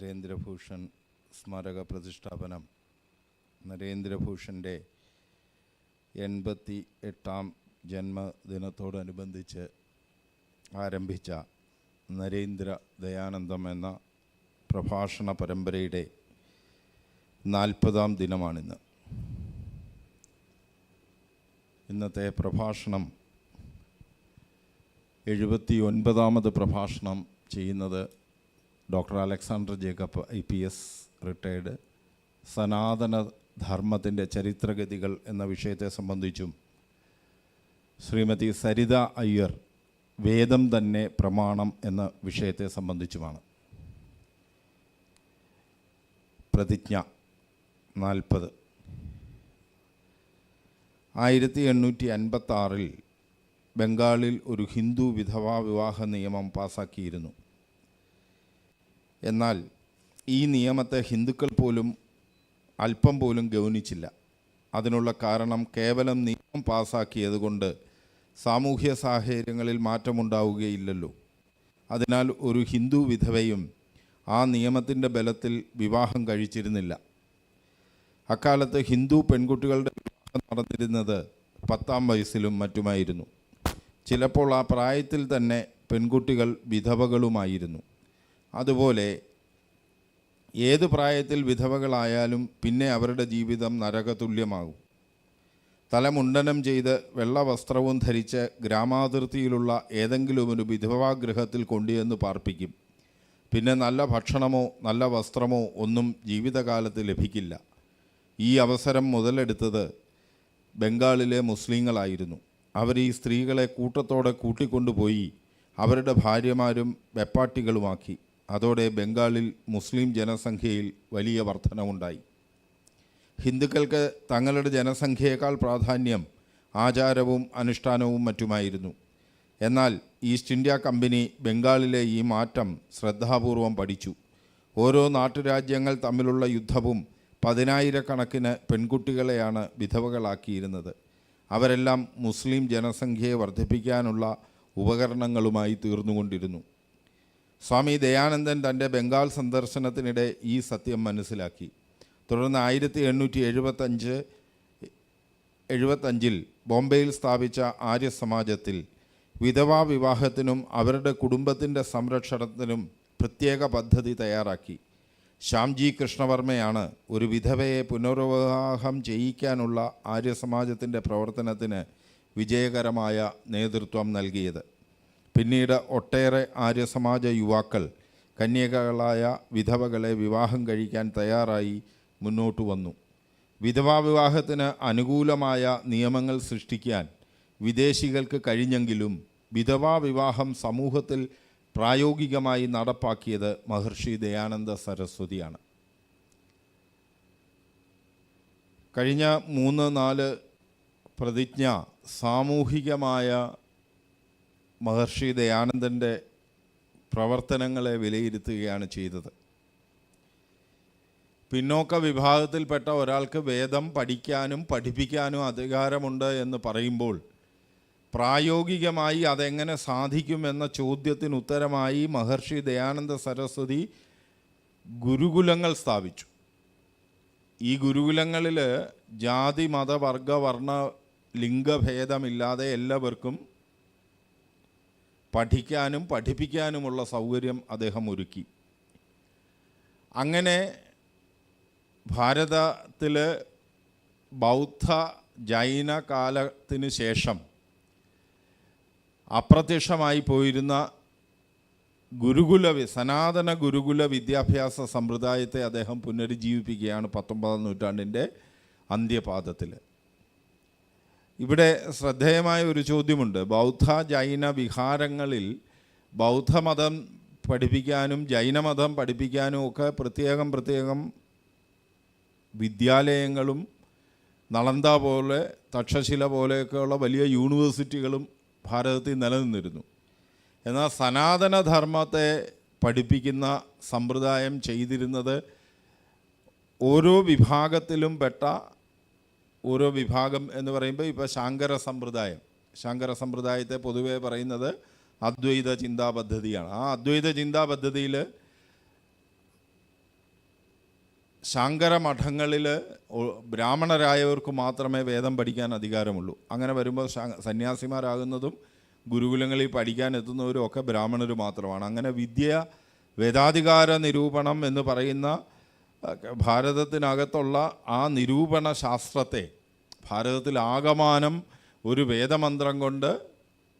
നരേന്ദ്രഭൂഷൺ സ്മാരക പ്രതിഷ്ഠാപനം. നരേന്ദ്രഭൂഷന്റെ എൺപത്തി എട്ടാം ജന്മദിനത്തോടനുബന്ധിച്ച് ആരംഭിച്ച നരേന്ദ്ര ദയാനന്ദം എന്ന പ്രഭാഷണ പരമ്പരയുടെ നാൽപ്പതാം ദിനമാണിന്ന്. ഇന്നത്തെ പ്രഭാഷണം എഴുപത്തി ഒൻപതാമത് പ്രഭാഷണം ചെയ്യുന്നത് doctor Alexander Jacob I P S retired. സനാതന ധർമ്മത്തിന്റെ ചരിത്രഗതികൾ എന്ന വിഷയത്തെ സംബന്ധിച്ചും ശ്രീമതി സരിത അയ്യർ വേദം തന്നെ പ്രമാണം എന്ന വിഷയത്തെ സംബന്ധിച്ചുമാണ്. പ്രതിജ്ഞ നാൽപ്പത്. ആയിരത്തി എണ്ണൂറ്റി അൻപത്തി ബംഗാളിൽ ഒരു ഹിന്ദു വിധവാ വിവാഹ നിയമം പാസാക്കിയിരുന്നു. എന്നാൽ ഈ നിയമത്തെ ഹിന്ദുക്കൾ പോലും അല്പം പോലും ഗൗനിച്ചില്ല. അതിനുള്ള കാരണം കേവലം നിയമം പാസാക്കിയതുകൊണ്ട് സാമൂഹ്യ സാഹചര്യങ്ങളിൽ മാറ്റമുണ്ടാവുകയില്ലല്ലോ. അതിനാൽ ഒരു ഹിന്ദു വിധവയും ആ നിയമത്തിന്റെ ബലത്തിൽ വിവാഹം കഴിച്ചിരുന്നില്ല. അക്കാലത്ത് ഹിന്ദു പെൺകുട്ടികളുടെ വിവാഹം നടന്നിരുന്നത് പത്താം വയസ്സിലും മറ്റുമായിരുന്നു. ചിലപ്പോൾ ആ പ്രായത്തിൽ തന്നെ പെൺകുട്ടികൾ വിധവകളുമായിരുന്നു. അതുപോലെ ഏത് പ്രായത്തിൽ വിധവകളായാലും പിന്നെ അവരുടെ ജീവിതം നരകതുല്യമാകും. തലമുണ്ടനം ചെയ്ത് വെള്ളവസ്ത്രവും ധരിച്ച് ഗ്രാമാതിർത്തിയിലുള്ള ഏതെങ്കിലും ഒരു വിധവാഗൃഹത്തിൽ കൊണ്ടുചെന്ന് പാർപ്പിക്കും. പിന്നെ നല്ല ഭക്ഷണമോ നല്ല വസ്ത്രമോ ഒന്നും ജീവിതകാലത്ത് ലഭിക്കില്ല. ഈ അവസരം മുതലെടുത്തത് ബംഗാളിലെ മുസ്ലിങ്ങളായിരുന്നു. അവർ ഈ സ്ത്രീകളെ കൂട്ടത്തോടെ കൂട്ടിക്കൊണ്ടുപോയി അവരുടെ ഭാര്യമാരും വെപ്പാട്ടികളുമാക്കി. അതോടെ ബംഗാളിൽ മുസ്ലിം ജനസംഖ്യയിൽ വലിയ വർധനവുണ്ടായി. ഹിന്ദുക്കൾക്ക് തങ്ങളുടെ ജനസംഖ്യയേക്കാൾ പ്രാധാന്യം ആചാരവും അനുഷ്ഠാനവും മറ്റുമായിരുന്നു. എന്നാൽ ഈസ്റ്റ് ഇന്ത്യ കമ്പനി ബംഗാളിലെ ഈ മാറ്റം ശ്രദ്ധാപൂർവം പഠിച്ചു. ഓരോ നാട്ടുരാജ്യങ്ങൾ തമ്മിലുള്ള യുദ്ധവും പതിനായിരക്കണക്കിന് പെൺകുട്ടികളെയാണ് വിധവകളാക്കിയിരുന്നത്. അവരെല്ലാം മുസ്ലിം ജനസംഖ്യയെ വർദ്ധിപ്പിക്കാനുള്ള ഉപകരണങ്ങളുമായി തീർന്നുകൊണ്ടിരുന്നു. സ്വാമി ദയാനന്ദൻ തന്റെ ബംഗാൾ സന്ദർശനത്തിനിടെ ഈ സത്യം മനസ്സിലാക്കി. തുടർന്ന് ആയിരത്തി എണ്ണൂറ്റി എഴുപത്തഞ്ച് എഴുപത്തഞ്ചിൽ ബോംബെയിൽ സ്ഥാപിച്ച ആര്യസമാജത്തിൽ വിധവാ വിവാഹത്തിനും അവരുടെ കുടുംബത്തിന്റെ സംരക്ഷണത്തിനും പ്രത്യേക പദ്ധതി തയ്യാറാക്കി. ശ്യാംജി കൃഷ്ണവർമ്മയാണ് ഒരു വിധവയെ പുനർവിവാഹം ചെയ്യിക്കാനുള്ള ആര്യസമാജത്തിന്റെ പ്രവർത്തനത്തിന് വിജയകരമായ നേതൃത്വം നൽകിയത്. പിന്നീട് ഒട്ടേറെ ആര്യസമാജ യുവാക്കൾ കന്യകകളായ വിധവകളെ വിവാഹം കഴിക്കാൻ തയ്യാറായി മുന്നോട്ട് വന്നു. വിധവാ വിവാഹത്തിന് അനുകൂലമായ നിയമങ്ങൾ സൃഷ്ടിക്കാൻ വിദേശികൾക്ക് കഴിഞ്ഞെങ്കിലും വിധവാ വിവാഹം സമൂഹത്തിൽ പ്രായോഗികമായി നടപ്പാക്കിയത് മഹർഷി ദയാനന്ദ സരസ്വതിയാണ്. കഴിഞ്ഞ മൂന്ന് നാല് പ്രതിജ്ഞ സാമൂഹികമായ മഹർഷി ദയാനന്ദന്റെ പ്രവർത്തനങ്ങളെ വിലയിരുത്തുകയാണ് ചെയ്തത്. പിന്നോക്ക വിഭാഗത്തിൽപ്പെട്ട ഒരാൾക്ക് വേദം പഠിക്കാനും പഠിപ്പിക്കാനും അധികാരമുണ്ട് എന്ന് പറയുമ്പോൾ പ്രായോഗികമായി അതെങ്ങനെ സാധിക്കുമെന്ന ചോദ്യത്തിന് ഉത്തരമായി മഹർഷി ദയാനന്ദ സരസ്വതി ഗുരുകുലങ്ങൾ സ്ഥാപിച്ചു. ഈ ഗുരുകുലങ്ങളിൽ ജാതി മത വർഗ വർണ ലിംഗഭേദമില്ലാതെ എല്ലാവർക്കും പഠിക്കാനും പഠിപ്പിക്കാനുമുള്ള സൗകര്യം അദ്ദേഹം ഒരുക്കി. അങ്ങനെ ഭാരതത്തിൽ ബൗദ്ധ ജൈന കാലത്തിന് ശേഷം അപ്രത്യക്ഷമായി പോയിരുന്ന ഗുരുകുല സനാതന ഗുരുകുല വിദ്യാഭ്യാസ സമ്പ്രദായത്തെ അദ്ദേഹം പുനരുജ്ജീവിപ്പിക്കുകയാണ് പത്തൊമ്പതാം നൂറ്റാണ്ടിന്റെ അന്ത്യപാദത്തിൽ ഇവിടെ ശ്രദ്ധേയമായ ഒരു ചോദ്യമുണ്ട്. ബൗദ്ധ ജൈന വിഹാരങ്ങളിൽ ബൗദ്ധമതം പഠിപ്പിക്കാനും ജൈനമതം പഠിപ്പിക്കാനും ഒക്കെ പ്രത്യേകം പ്രത്യേകം വിദ്യാലയങ്ങളും നളന്ത പോലെ തക്ഷശില പോലെയൊക്കെയുള്ള വലിയ യൂണിവേഴ്സിറ്റികളും ഭാരതത്തിൽ നിലനിന്നിരുന്നു. എന്നാൽ സനാതനധർമ്മത്തെ പഠിപ്പിക്കുന്ന സമ്പ്രദായം ചെയ്തിരുന്നത് ഓരോ വിഭാഗത്തിലും പെട്ട ഓരോ വിഭാഗം എന്ന് പറയുമ്പോൾ ഇപ്പോൾ ശങ്കര സമ്പ്രദായം. ശങ്കര സമ്പ്രദായത്തെ പൊതുവേ പറയുന്നത് അദ്വൈത ചിന്താ പദ്ധതിയാണ്. ആ അദ്വൈത ചിന്താ പദ്ധതിയിൽ ശങ്കര മഠങ്ങളിൽ ബ്രാഹ്മണരായവർക്ക് മാത്രമേ വേദം പഠിക്കാൻ അധികാരമുള്ളൂ. അങ്ങനെ വരുമ്പോൾ സന്യാസിമാരാകുന്നതും ഗുരുകുലങ്ങളിൽ പഠിക്കാൻ എത്തുന്നവരും ഒക്കെ ബ്രാഹ്മണർ മാത്രമാണ്. അങ്ങനെ വിദ്യ വേദാധികാര നിരൂപണം എന്ന് പറയുന്ന ഭാരതത്തിനകത്തുള്ള ആ നിരൂപണ ശാസ്ത്രത്തെ ഭാരതത്തിൽ ആകമാനം ഒരു വേദമന്ത്രം കൊണ്ട്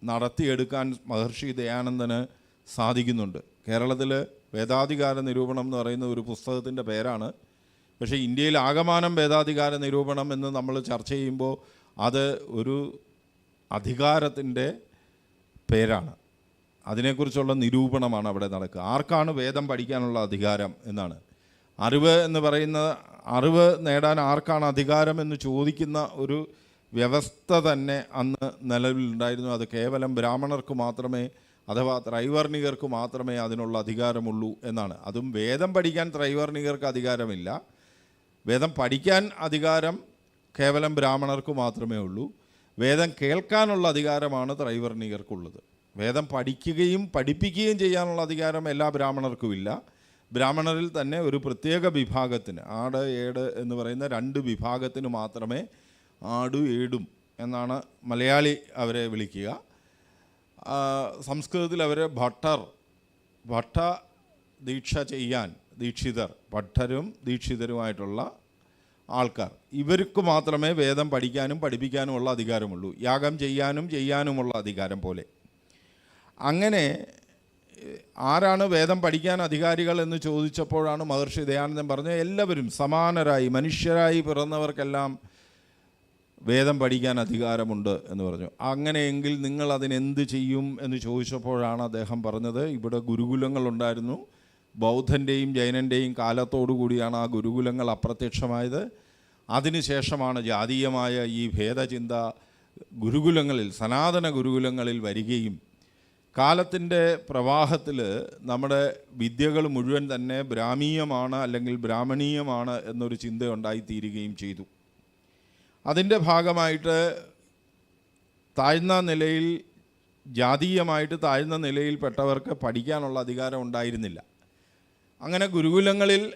നടത്തിയെടുക്കാൻ മഹർഷി ദയാനന്ദന് സാധിക്കുന്നുണ്ട്. കേരളത്തിൽ വേദാധികാര നിരൂപണം എന്ന് പറയുന്ന ഒരു പുസ്തകത്തിന്റെ പേരാണ്. പക്ഷേ ഇന്ത്യയിൽ ആകമാനം വേദാധികാര നിരൂപണം എന്ന് നമ്മൾ ചർച്ച ചെയ്യുമ്പോൾ അത് ഒരു അധികാരത്തിന്റെ പേരാണ്. അതിനെക്കുറിച്ചുള്ള നിരൂപണമാണ് അവിടെ നടക്കുക. ആർക്കാണ് വേദം പഠിക്കാനുള്ള അധികാരം എന്നാണ്. അറിവ് എന്ന് പറയുന്ന അറിവ് നേടാൻ ആർക്കാണ് അധികാരം എന്ന് ചോദിക്കുന്ന ഒരു വ്യവസ്ഥ തന്നെ അന്ന് നിലവിലുണ്ടായിരുന്നു. അത് കേവലം ബ്രാഹ്മണർക്ക് മാത്രമേ അഥവാ ത്രൈവർണികർക്ക് മാത്രമേ അതിനുള്ള അധികാരമുള്ളൂ എന്നാണ്. അതും വേദം പഠിക്കാൻ ത്രൈവർണികർക്ക് അധികാരമില്ല. വേദം പഠിക്കാൻ അധികാരം കേവലം ബ്രാഹ്മണർക്ക് മാത്രമേ ഉള്ളൂ. വേദം കേൾക്കാനുള്ള അധികാരമാണ് ത്രൈവർണികർക്കുള്ളത്. വേദം പഠിക്കുകയും പഠിപ്പിക്കുകയും ചെയ്യാനുള്ള അധികാരം എല്ലാ ബ്രാഹ്മണർക്കുമില്ല. ബ്രാഹ്മണരിൽ തന്നെ ഒരു പ്രത്യേക വിഭാഗത്തിന് ആട് ഏട് എന്ന് പറയുന്ന രണ്ട് വിഭാഗത്തിന് മാത്രമേ ആടു ഏടും എന്നാണ് മലയാളി അവരെ വിളിക്കുക. സംസ്കൃതത്തിൽ അവർ ഭട്ടർ ഭട്ട ദീക്ഷ ചെയ്യാൻ ദീക്ഷിതർ ഭട്ടരും ദീക്ഷിതരുമായിട്ടുള്ള ആൾക്കാർ. ഇവർക്ക് മാത്രമേ വേദം പഠിക്കാനും പഠിപ്പിക്കാനുമുള്ള അധികാരമുള്ളൂ. യാഗം ചെയ്യാനും ചെയ്യാനുമുള്ള അധികാരം പോലെ. അങ്ങനെ ആരാണ് വേദം പഠിക്കാൻ അധികാരികൾ എന്ന് ചോദിച്ചപ്പോഴാണ് മഹർഷി ദയാനന്ദൻ പറഞ്ഞത് എല്ലാവരും സമാനരായി മനുഷ്യരായി പിറന്നവർക്കെല്ലാം വേദം പഠിക്കാൻ അധികാരമുണ്ട് എന്ന് പറഞ്ഞു. അങ്ങനെയെങ്കിൽ നിങ്ങൾ അതിനെന്ത് ചെയ്യും എന്ന് ചോദിച്ചപ്പോഴാണ് അദ്ദേഹം പറഞ്ഞത് ഇവിടെ ഗുരുകുലങ്ങളുണ്ടായിരുന്നു ബൗദ്ധന്റെയും ജൈനന്റെയും കാലത്തോടു കൂടിയാണ് ആ ഗുരുകുലങ്ങൾ അപ്രത്യക്ഷമായത്. അതിനുശേഷമാണ് ജാതീയമായ ഈ ഭേദചിന്ത ഗുരുകുലങ്ങളിൽ സനാതന ഗുരുകുലങ്ങളിൽ വരികയും കാലത്തിന്റെ പ്രവാഹത്തിൽ നമ്മുടെ വിദ്യകൾ മുഴുവൻ തന്നെ ബ്രാഹ്മീയമാണ് അല്ലെങ്കിൽ ബ്രാഹ്മണീയമാണ് എന്നൊരു ചിന്ത ഉണ്ടായിത്തീരുകയും ചെയ്തു. അതിന്റെ ഭാഗമായിട്ട് താഴ്ന്ന നിലയിൽ ജാതീയമായിട്ട് താഴ്ന്ന നിലയിൽപ്പെട്ടവർക്ക് പഠിക്കാനുള്ള അധികാരം ഉണ്ടായിരുന്നില്ല. അങ്ങനെ ഗുരുകുലങ്ങളിൽ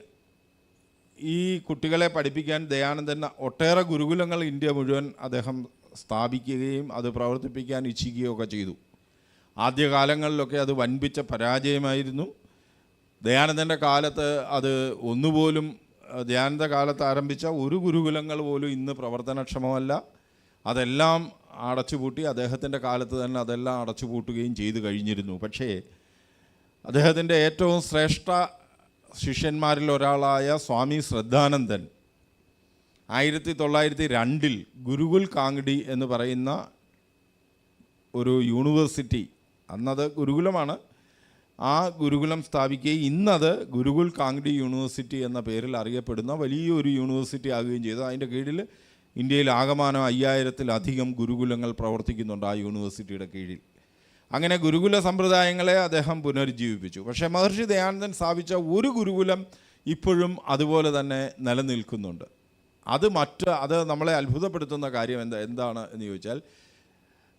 ഈ കുട്ടികളെ പഠിപ്പിക്കാൻ ദയാനന്ദൻ ഒട്ടേറെ ഗുരുകുലങ്ങൾ ഇന്ത്യ മുഴുവൻ അദ്ദേഹം സ്ഥാപിക്കുകയും അത് പ്രവർത്തിപ്പിക്കാൻ ഇച്ഛിക്കുകയൊക്കെ ചെയ്തു. ആദ്യകാലങ്ങളിലൊക്കെ അത് വൻപിച്ച പരാജയമായിരുന്നു. ദയാനന്ദന്റെ കാലത്ത് അത് ഒന്നുപോലും ദയാനന്ദ കാലത്ത് ആരംഭിച്ച ഒരു ഗുരുകുലങ്ങൾ പോലും ഇന്ന് പ്രവർത്തനക്ഷമമല്ല. അതെല്ലാം അടച്ചുപൂട്ടി അദ്ദേഹത്തിന്റെ കാലത്ത് തന്നെ അതെല്ലാം അടച്ചുപൂട്ടുകയും ചെയ്തു കഴിഞ്ഞിരുന്നു. പക്ഷേ അദ്ദേഹത്തിന്റെ ഏറ്റവും ശ്രേഷ്ഠ ശിഷ്യന്മാരിൽ ഒരാളായ സ്വാമി ശ്രദ്ധാനന്ദൻ ആയിരത്തി തൊള്ളായിരത്തി രണ്ടിൽ ഗുരുകുൽ കാങ്ഡി എന്ന് പറയുന്ന ഒരു യൂണിവേഴ്സിറ്റി അന്നത് ഗുരുകുലമാണ്. ആ ഗുരുകുലം സ്ഥാപിക്കുകയും ഇന്നത് ഗുരുകുൽ കാംഗ്ഡി യൂണിവേഴ്സിറ്റി എന്ന പേരിൽ അറിയപ്പെടുന്ന വലിയൊരു യൂണിവേഴ്സിറ്റി ആകുകയും ചെയ്തു. അതിന്റെ കീഴിൽ ഇന്ത്യയിൽ ആകമാനം അയ്യായിരത്തിലധികം ഗുരുകുലങ്ങൾ പ്രവർത്തിക്കുന്നുണ്ട് ആ യൂണിവേഴ്സിറ്റിയുടെ കീഴിൽ. അങ്ങനെ ഗുരുകുല സമ്പ്രദായങ്ങളെ അദ്ദേഹം പുനരുജ്ജീവിപ്പിച്ചു. പക്ഷേ മഹർഷി ദയാനന്ദൻ സ്ഥാപിച്ച ഒരു ഗുരുകുലം ഇപ്പോഴും അതുപോലെ തന്നെ നിലനിൽക്കുന്നുണ്ട്. അത് മറ്റ് അത് നമ്മളെ അത്ഭുതപ്പെടുത്തുന്ന കാര്യം എന്താ എന്താണ് എന്ന് ചോദിച്ചാൽ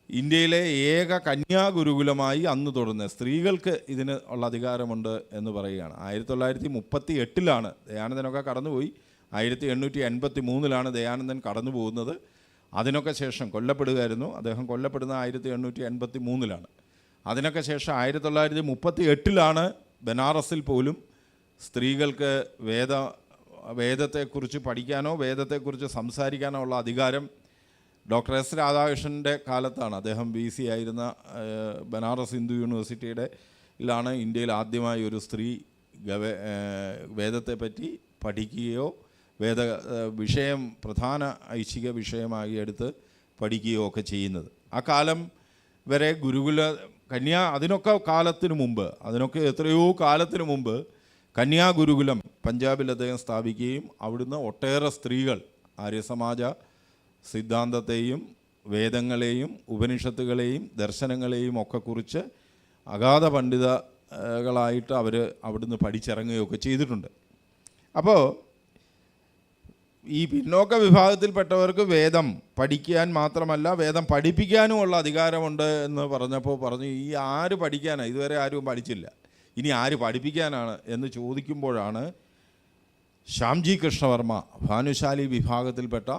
ഇന്ത്യയിലെ ഏക കന്യാഗുരുകുലമായി അന്ന് തുടർന്ന് സ്ത്രീകൾക്ക് ഇതിന് ഉള്ള അധികാരമുണ്ട് എന്ന് പറയുകയാണ്. ആയിരത്തി തൊള്ളായിരത്തി മുപ്പത്തി എട്ടിലാണ് ദയാനന്ദനൊക്കെ കടന്നുപോയി. ആയിരത്തി എണ്ണൂറ്റി എൺപത്തി മൂന്നിലാണ് ദയാനന്ദൻ കടന്നു പോകുന്നത് അതിനൊക്കെ ശേഷം കൊല്ലപ്പെടുകയായിരുന്നു. അദ്ദേഹം കൊല്ലപ്പെടുന്ന ആയിരത്തി എണ്ണൂറ്റി എൺപത്തി മൂന്നിലാണ് അതിനൊക്കെ ശേഷം ആയിരത്തി തൊള്ളായിരത്തി മുപ്പത്തി എട്ടിലാണ് ബനാറസിൽ പോലും സ്ത്രീകൾക്ക് വേദ വേദത്തെക്കുറിച്ച് പഠിക്കാനോ വേദത്തെക്കുറിച്ച് സംസാരിക്കാനോ ഉള്ള അധികാരം ഡോക്ടർ എസ് രാധാകൃഷ്ണന്റെ കാലത്താണ് അദ്ദേഹം ബി സി ആയിരുന്ന ബനാറസ് ഹിന്ദു യൂണിവേഴ്സിറ്റിയുടെ ഇതിലാണ് ഇന്ത്യയിൽ ആദ്യമായി ഒരു സ്ത്രീ ഗവ വേദത്തെപ്പറ്റി പഠിക്കുകയോ വേദ വിഷയം പ്രധാന ഐച്ഛിക വിഷയമായി എടുത്ത് പഠിക്കുകയോ ഒക്കെ ചെയ്യുന്നത്. ആ കാലം വരെ ഗുരുകുല കന്യാ അതിനൊക്കെ കാലത്തിന് മുമ്പ് അതിനൊക്കെ എത്രയോ കാലത്തിന് മുമ്പ് കന്യാ ഗുരുകുലം പഞ്ചാബിൽ അദ്ദേഹം സ്ഥാപിക്കുകയും അവിടുന്ന് ഒട്ടേറെ സ്ത്രീകൾ ആര്യസമാജ സിദ്ധാന്തത്തെയും വേദങ്ങളെയും ഉപനിഷത്തുകളെയും ദർശനങ്ങളെയും ഒക്കെ കുറിച്ച് അഗാധ പണ്ഡിതകളായിട്ട് അവർ അവിടുന്ന് പഠിച്ചിറങ്ങുകയൊക്കെ ചെയ്തിട്ടുണ്ട്. അപ്പോൾ ഈ പിന്നോക്ക വിഭാഗത്തിൽപ്പെട്ടവർക്ക് വേദം പഠിക്കാൻ മാത്രമല്ല വേദം പഠിപ്പിക്കാനുമുള്ള അധികാരമുണ്ട് എന്ന് പറഞ്ഞപ്പോൾ പറഞ്ഞു ഈ ആര് പഠിക്കാനാണ് ഇതുവരെ ആരും പഠിച്ചില്ല. ഇനി ആര് പഠിപ്പിക്കാനാണ്? എന്ന് ചോദിക്കുമ്പോഴാണ് ശ്യാംജി കൃഷ്ണവർമ്മ ഭാനുശാലി വിഭാഗത്തിൽപ്പെട്ട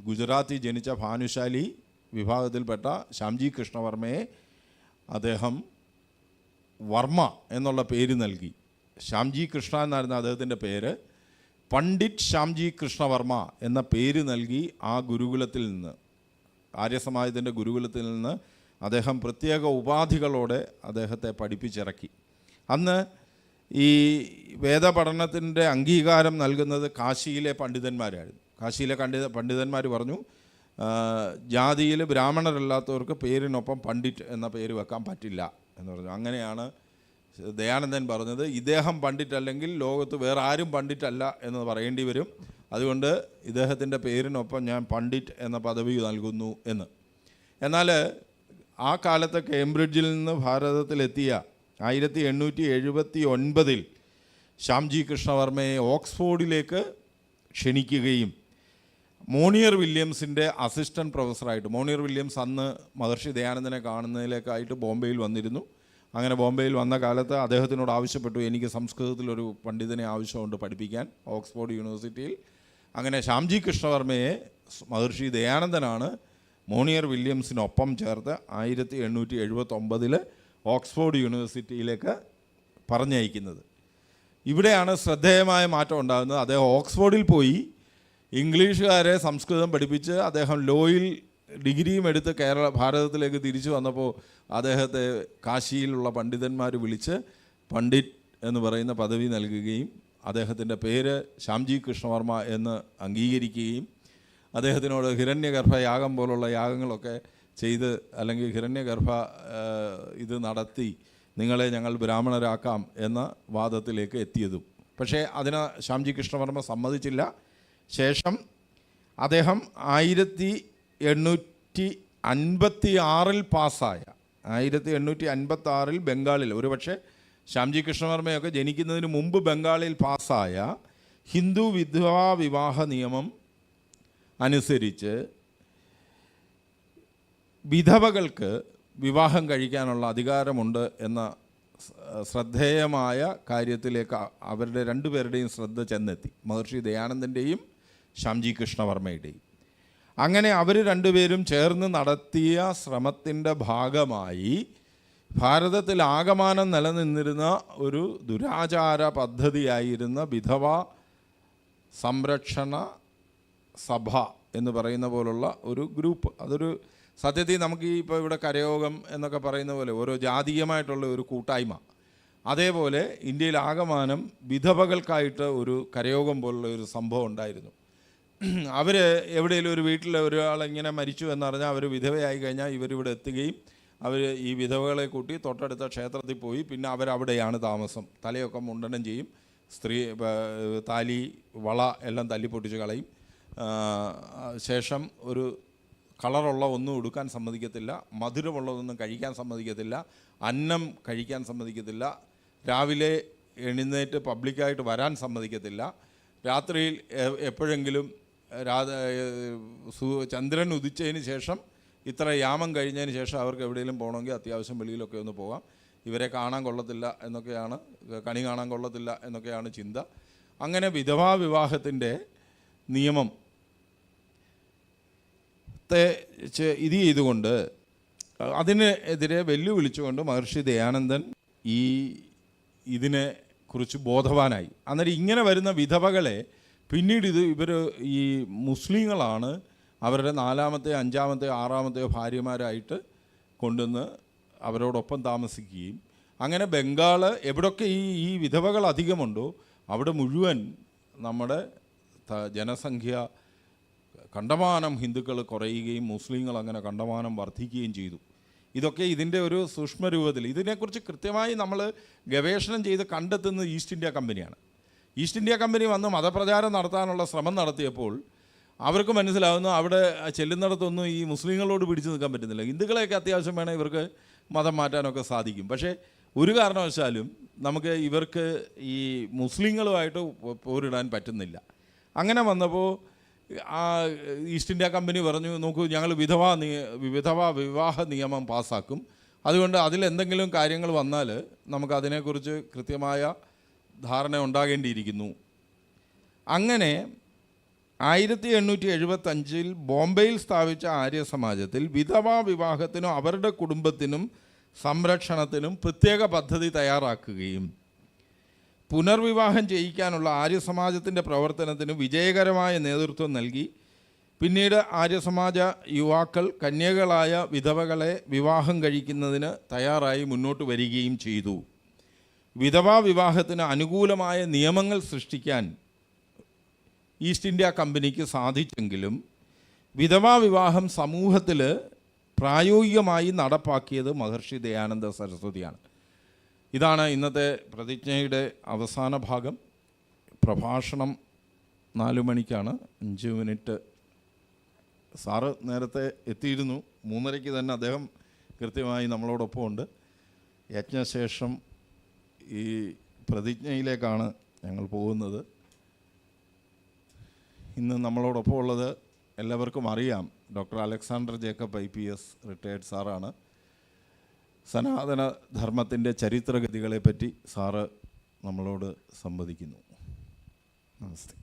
ഗുജറാത്തിൽ ജനിച്ച ഭാനുശാലി വിഭാഗത്തിൽപ്പെട്ട ശ്യാംജി കൃഷ്ണവർമ്മയെ അദ്ദേഹം വർമ്മ എന്നുള്ള പേര് നൽകി. ശ്യാംജി കൃഷ്ണ എന്നായിരുന്നു അദ്ദേഹത്തിന്റെ പേര്. പണ്ഡിറ്റ് ശ്യാംജി കൃഷ്ണവർമ്മ എന്ന പേര് നൽകി ആ ഗുരുകുലത്തിൽ നിന്ന് ആര്യസമാജത്തിന്റെ ഗുരുകുലത്തിൽ നിന്ന് അദ്ദേഹം പ്രത്യേക ഉപാധികളോടെ അദ്ദേഹത്തെ പഠിപ്പിച്ചിറക്കി. അന്ന് ഈ വേദപഠനത്തിന്റെ അംഗീകാരം നൽകുന്നത് കാശിയിലെ പണ്ഡിതന്മാരായിരുന്നു. കാശിയിലെ പണ്ഡിത പണ്ഡിതന്മാർ പറഞ്ഞു ജാതിയിൽ ബ്രാഹ്മണരല്ലാത്തവർക്ക് പേരിനൊപ്പം പണ്ഡിറ്റ് എന്ന പേര് വെക്കാൻ പറ്റില്ല എന്ന് പറഞ്ഞു. അങ്ങനെയാണ് ദയാനന്ദൻ പറഞ്ഞത്. ഇദ്ദേഹം പണ്ഡിറ്റ് അല്ലെങ്കിൽ ലോകത്ത് വേറെ ആരും പണ്ഡിറ്റ് അല്ല എന്ന് പറയേണ്ടി വരും. അതുകൊണ്ട് ഇദ്ദേഹത്തിന്റെ പേരിനൊപ്പം ഞാൻ പണ്ഡിറ്റ് എന്ന പദവി നൽകുന്നു എന്ന്. എന്നാൽ ആ കാലത്ത് കേംബ്രിഡ്ജിൽ നിന്ന് ഭാരതത്തിലെത്തിയ ആയിരത്തി എണ്ണൂറ്റി എഴുപത്തി ഒൻപതിൽ ശ്യാംജി കൃഷ്ണവർമ്മയെ ഓക്സ്ഫോർഡിലേക്ക് ക്ഷണിക്കുകയും മോണിയർ വില്യംസിന്റെ അസിസ്റ്റന്റ് പ്രൊഫസറായിട്ട് മോണിയർ വില്യംസ് അന്ന് മഹർഷി ദയാനന്ദനെ കാണുന്നതിലേക്കായിട്ട് ബോംബെയിൽ വന്നിരുന്നു. അങ്ങനെ ബോംബെയിൽ വന്ന കാലത്ത് അദ്ദേഹത്തിനോട് ആവശ്യപ്പെട്ടു എനിക്ക് സംസ്കൃതത്തിലൊരു പണ്ഡിതനെ ആവശ്യമുണ്ട് പഠിപ്പിക്കാൻ ഓക്സ്ഫോർഡ് യൂണിവേഴ്സിറ്റിയിൽ. അങ്ങനെ ശ്യാംജി കൃഷ്ണവർമ്മയെ മഹർഷി ദയാനന്ദനാണ് മോണിയർ വില്യംസിനൊപ്പം ചേർത്ത് ആയിരത്തി എണ്ണൂറ്റി എഴുപത്തൊമ്പതിൽ ഓക്സ്ഫോർഡ് യൂണിവേഴ്സിറ്റിയിലേക്ക് പറഞ്ഞയക്കുന്നത്. ഇവിടെയാണ് ശ്രദ്ധേയമായ മാറ്റം ഉണ്ടാകുന്നത്. അദ്ദേഹം ഓക്സ്ഫോർഡിൽ പോയി ഇംഗ്ലീഷുകാരെ സംസ്കൃതം പഠിപ്പിച്ച് അദ്ദേഹം ലോയിൽ ഡിഗ്രിയും എടുത്ത് കേരള ഭാരതത്തിലേക്ക് തിരിച്ചു വന്നപ്പോൾ അദ്ദേഹത്തെ കാശിയിലുള്ള പണ്ഡിതന്മാർ വിളിച്ച് പണ്ഡിറ്റ് എന്ന് പറയുന്ന പദവി നൽകുകയും അദ്ദേഹത്തിന്റെ പേര് ശ്യാംജി കൃഷ്ണവർമ്മ എന്ന് അംഗീകരിക്കുകയും അദ്ദേഹത്തിനോട് ഹിരണ്യഗർഭ യാഗം പോലുള്ള യാഗങ്ങളൊക്കെ ചെയ്ത് അല്ലെങ്കിൽ ഹിരണ്യഗർഭ ഇത് നടത്തി നിങ്ങളെ ഞങ്ങൾ ബ്രാഹ്മണരാക്കാം എന്ന വാദത്തിലേക്ക് എത്തിയതും. പക്ഷേ അതിന് ശ്യാംജി കൃഷ്ണവർമ്മ സമ്മതിച്ചില്ല. ശേഷം അദ്ദേഹം ആയിരത്തി എണ്ണൂറ്റി അൻപത്തി ആറിൽ പാസ്സായ ആയിരത്തി എണ്ണൂറ്റി അൻപത്തി ആറിൽ ബംഗാളിൽ ഒരുപക്ഷെ ശ്യാംജി കൃഷ്ണവർമ്മയൊക്കെ ജനിക്കുന്നതിന് മുമ്പ് ബംഗാളിൽ പാസ്സായ ഹിന്ദു വിധവാ വിവാഹ നിയമം അനുസരിച്ച് വിധവകൾക്ക് വിവാഹം കഴിക്കാനുള്ള അധികാരമുണ്ട് എന്ന ശ്രദ്ധേയമായ കാര്യത്തിലേക്ക് അവരുടെ രണ്ടുപേരുടെയും ശ്രദ്ധ ചെന്നെത്തി. മഹർഷി ദയാനന്ദന്റെയും ശ്യാംജി കൃഷ്ണവർമ്മയുടെയും അങ്ങനെ അവർ രണ്ടുപേരും ചേർന്ന് നടത്തിയ ശ്രമത്തിന്റെ ഭാഗമായി ഭാരതത്തിൽ ആകമാനം നിലനിന്നിരുന്ന ഒരു ദുരാചാര പദ്ധതിയായിരുന്ന വിധവ സംരക്ഷണ സഭ എന്ന് പറയുന്ന പോലുള്ള ഒരു ഗ്രൂപ്പ്. അതൊരു സത്യത്തിൽ നമുക്ക് ഈ ഇപ്പോൾ ഇവിടെ കരയോഗം എന്നൊക്കെ പറയുന്ന പോലെ ഓരോ ജാതീയമായിട്ടുള്ള ഒരു കൂട്ടായ്മ. അതേപോലെ ഇന്ത്യയിൽ ആകമാനം വിധവകൾക്കായിട്ട് ഒരു കരയോഗം പോലുള്ള ഒരു സംഭവം ഉണ്ടായിരുന്നു. അവർ എവിടെയെങ്കിലും ഒരു വീട്ടിൽ ഒരാൾ ഇങ്ങനെ മരിച്ചു എന്നറിഞ്ഞാൽ അവർ വിധവയായി കഴിഞ്ഞാൽ ഇവരിവിടെ എത്തുകയും അവർ ഈ വിധവകളെ കൂട്ടി തൊട്ടടുത്ത ക്ഷേത്രത്തിൽ പോയി പിന്നെ അവരവിടെയാണ് താമസം. തലയൊക്കെ മുണ്ടനം ചെയ്യും. സ്ത്രീ താലി വള എല്ലാം തല്ലിപ്പൊട്ടിച്ച് കളയും. ശേഷം ഒരു കളറുള്ള ഒന്നും ഉടുക്കാൻ സമ്മതിക്കത്തില്ല. മധുരമുള്ളതൊന്നും കഴിക്കാൻ സമ്മതിക്കത്തില്ല. അന്നം കഴിക്കാൻ സമ്മതിക്കത്തില്ല. രാവിലെ എഴുന്നേറ്റ് പബ്ലിക്കായിട്ട് വരാൻ സമ്മതിക്കത്തില്ല. രാത്രിയിൽ എപ്പോഴെങ്കിലും രാധ ചന്ദ്രൻ ഉദിച്ചതിന് ശേഷം ഇത്ര യാമം കഴിഞ്ഞതിന് ശേഷം അവർക്ക് എവിടെയെങ്കിലും പോകണമെങ്കിൽ അത്യാവശ്യം വെളിയിലൊക്കെ ഒന്ന് പോകാം. ഇവരെ കാണാൻ കൊള്ളത്തില്ല എന്നൊക്കെയാണ് കണി കാണാൻ കൊള്ളത്തില്ല എന്നൊക്കെയാണ് ചിന്ത. അങ്ങനെ വിധവാ വിവാഹത്തിന്റെ നിയമം ഇത് ചെയ്തുകൊണ്ട് അതിനെതിരെ വെല്ലുവിളിച്ചുകൊണ്ട് മഹർഷി ദയാനന്ദൻ ഈ ഇതിനെ കുറിച്ച് ബോധവാനായി. അന്നേരം ഇങ്ങനെ വരുന്ന വിധവകളെ പിന്നീട് ഇത് ഇവർ ഈ മുസ്ലിങ്ങളാണ് അവരുടെ നാലാമത്തെ അഞ്ചാമത്തെ ആറാമത്തെ ഭാര്യമാരായിട്ട് കൊണ്ടുവന്ന് അവരോടൊപ്പം താമസിക്കുകയും. അങ്ങനെ ബംഗാൾ എവിടൊക്കെ ഈ ഈ വിധവകൾ അധികമുണ്ടോ അവിടെ മുഴുവൻ നമ്മുടെ ജനസംഖ്യ കണ്ടമാനം ഹിന്ദുക്കൾ കുറയുകയും മുസ്ലിങ്ങൾ അങ്ങനെ കണ്ടമാനം വർദ്ധിക്കുകയും ചെയ്തു. ഇതൊക്കെ ഇതിന്റെ ഒരു സൂക്ഷ്മ രൂപത്തിൽ ഇതിനെക്കുറിച്ച് കൃത്യമായി നമ്മൾ ഗവേഷണം ചെയ്ത് കണ്ടെത്തുന്നത് ഈസ്റ്റ് ഇന്ത്യ കമ്പനിയാണ്. ഈസ്റ്റ് ഇന്ത്യ കമ്പനി വന്ന് മതപ്രചാരം നടത്താനുള്ള ശ്രമം നടത്തിയപ്പോൾ അവർക്ക് മനസ്സിലാവുന്നു അവിടെ ചെല്ലുന്നിടത്തൊന്നും ഈ മുസ്ലിങ്ങളോട് പിടിച്ചു നിൽക്കാൻ പറ്റുന്നില്ല. ഹിന്ദുക്കളെയൊക്കെ അത്യാവശ്യം വേണേൽ ഇവർക്ക് മതം മാറ്റാനൊക്കെ സാധിക്കും. പക്ഷേ ഒരു കാരണവശാലും നമുക്ക് ഇവർക്ക് ഈ മുസ്ലിങ്ങളുമായിട്ട് പോരിടാൻ പറ്റുന്നില്ല. അങ്ങനെ വന്നപ്പോൾ ഈസ്റ്റ് ഇന്ത്യ കമ്പനി പറഞ്ഞു നോക്കൂ ഞങ്ങൾ വിധവാ വിധവാ വിവാഹ നിയമം പാസ്സാക്കും. അതുകൊണ്ട് അതിലെന്തെങ്കിലും കാര്യങ്ങൾ വന്നാൽ നമുക്ക് അതിനെക്കുറിച്ച് കൃത്യമായ ധാരണ ഉണ്ടാകേണ്ടിയിരിക്കുന്നു. അങ്ങനെ ആയിരത്തി എണ്ണൂറ്റി എഴുപത്തഞ്ചിൽ ബോംബെയിൽ സ്ഥാപിച്ച ആര്യ സമാജത്തിൽ വിധവാ വിവാഹത്തിനും അവരുടെ കുടുംബത്തിനും സംരക്ഷണത്തിനും പ്രത്യേക പദ്ധതി തയ്യാറാക്കുകയും പുനർവിവാഹം ചെയ്യിക്കാനുള്ള ആര്യസമാജത്തിന്റെ പ്രവർത്തനത്തിന് വിജയകരമായ നേതൃത്വം നൽകി. പിന്നീട് ആര്യസമാജ യുവാക്കൾ കന്യകളായ വിധവകളെ വിവാഹം കഴിക്കുന്നതിന് തയ്യാറായി മുന്നോട്ട് വരികയും ചെയ്തു. വിധവാ വിവാഹത്തിന് അനുകൂലമായ നിയമങ്ങൾ സൃഷ്ടിക്കാൻ ഈസ്റ്റ് ഇന്ത്യ കമ്പനിക്ക് സാധിച്ചെങ്കിലും വിധവാ വിവാഹം സമൂഹത്തിൽ പ്രായോഗികമായി നടപ്പാക്കിയത് മഹർഷി ദയാനന്ദ സരസ്വതിയാണ്. ഇതാണ് ഇന്നത്തെ പ്രതിജ്ഞയുടെ അവസാന ഭാഗം. പ്രഭാഷണം നാല് മണിക്കാണ്. അഞ്ച് മിനിറ്റ്. സാറ് നേരത്തെ എത്തിയിരുന്നു. മൂന്നരയ്ക്ക് തന്നെ അദ്ദേഹം കൃത്യമായി നമ്മളോടൊപ്പം ഉണ്ട് യജ്ഞശേഷം ഈ പ്രതിജ്ഞയിലേക്കാണ് ഞങ്ങൾ പോകുന്നത്. ഇന്ന് നമ്മളോടൊപ്പം ഉള്ളത് എല്ലാവർക്കും അറിയാം doctor Alexander Jacob I P S retired സാറാണ്. സനാതന ധർമ്മത്തിന്റെ ചരിത്രഗതികളെപ്പറ്റി സാറ് നമ്മളോട് സംവദിക്കുന്നു. നമസ്തേ.